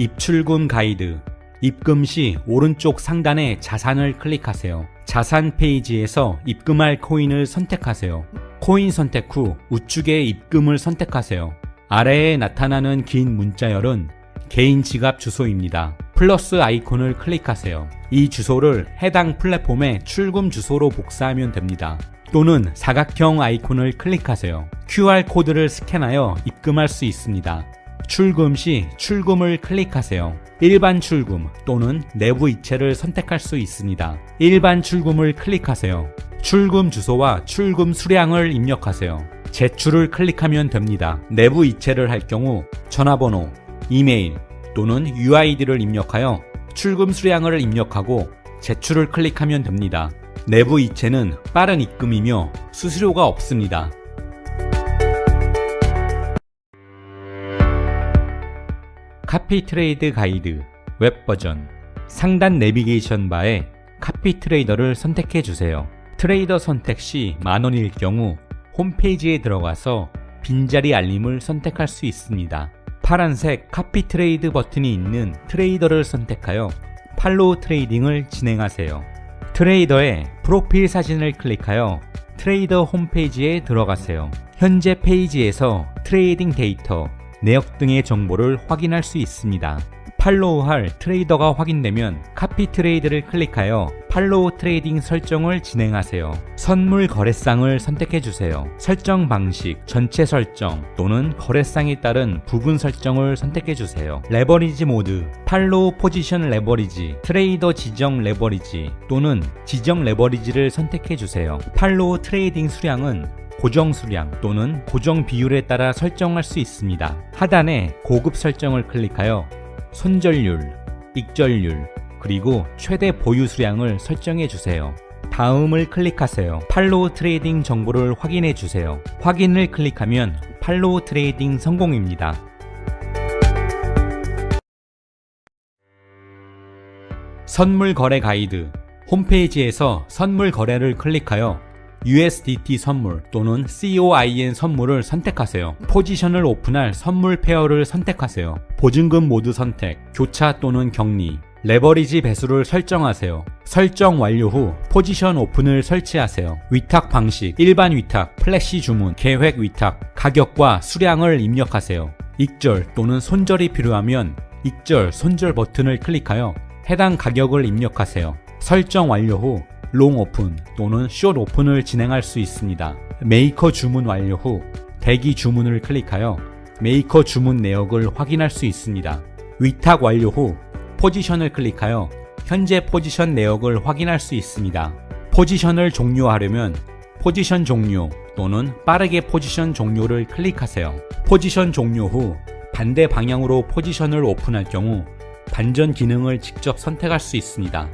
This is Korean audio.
입출금 가이드. 입금 시 오른쪽 상단의 자산을 클릭하세요. 자산 페이지에서 입금할 코인을 선택하세요. 코인 선택 후 우측에 입금을 선택하세요. 아래에 나타나는 긴 문자열은 개인 지갑 주소입니다. 플러스 아이콘을 클릭하세요. 이 주소를 해당 플랫폼의 출금 주소로 복사하면 됩니다. 또는 사각형 아이콘을 클릭하세요. QR코드를 스캔하여 입금할 수 있습니다. 출금 시 출금을 클릭하세요. 일반 출금 또는 내부 이체를 선택할 수 있습니다. 일반 출금을 클릭하세요. 출금 주소와 출금 수량을 입력하세요. 제출을 클릭하면 됩니다. 내부 이체를 할 경우 전화번호, 이메일 또는 UID를 입력하여 출금 수량을 입력하고 제출을 클릭하면 됩니다. 내부 이체는 빠른 입금이며 수수료가 없습니다. 카피 트레이드 가이드 웹 버전 상단 내비게이션 바에 카피 트레이더를 선택해 주세요. 트레이더 선택 시 만원일 경우 홈페이지에 들어가서 빈자리 알림을 선택할 수 있습니다. 파란색 카피 트레이드 버튼이 있는 트레이더를 선택하여 팔로우 트레이딩을 진행하세요. 트레이더의 프로필 사진을 클릭하여 트레이더 홈페이지에 들어가세요. 현재 페이지에서 트레이딩 데이터, 내역 등의 정보를 확인할 수 있습니다. 팔로우할 트레이더가 확인되면 카피 트레이드를 클릭하여 팔로우 트레이딩 설정을 진행하세요. 선물 거래상을 선택해 주세요. 설정 방식, 전체 설정 또는 거래상에 따른 부분 설정을 선택해 주세요. 레버리지 모드, 팔로우 포지션 레버리지, 트레이더 지정 레버리지 또는 지정 레버리지를 선택해 주세요. 팔로우 트레이딩 수량은 고정 수량 또는 고정 비율에 따라 설정할 수 있습니다. 하단에 고급 설정을 클릭하여 손절률, 익절률, 그리고 최대 보유 수량을 설정해 주세요. 다음을 클릭하세요. 팔로우 트레이딩 정보를 확인해 주세요. 확인을 클릭하면 팔로우 트레이딩 성공입니다. 선물 거래 가이드 홈페이지에서 선물 거래를 클릭하여 USDT 선물 또는 COIN 선물을 선택하세요. 포지션을 오픈할 선물 페어를 선택하세요. 보증금 모드 선택, 교차 또는 격리, 레버리지 배수를 설정하세요. 설정 완료 후 포지션 오픈을 설치하세요. 위탁 방식, 일반 위탁, 플래시 주문, 계획 위탁, 가격과 수량을 입력하세요. 익절 또는 손절이 필요하면 익절, 손절 버튼을 클릭하여 해당 가격을 입력하세요. 설정 완료 후 롱 오픈 또는 숏 오픈을 진행할 수 있습니다. 메이커 주문 완료 후 대기 주문을 클릭하여 메이커 주문 내역을 확인할 수 있습니다. 위탁 완료 후 포지션을 클릭하여 현재 포지션 내역을 확인할 수 있습니다. 포지션을 종료하려면 포지션 종료 또는 빠르게 포지션 종료를 클릭하세요. 포지션 종료 후 반대 방향으로 포지션을 오픈할 경우 반전 기능을 직접 선택할 수 있습니다.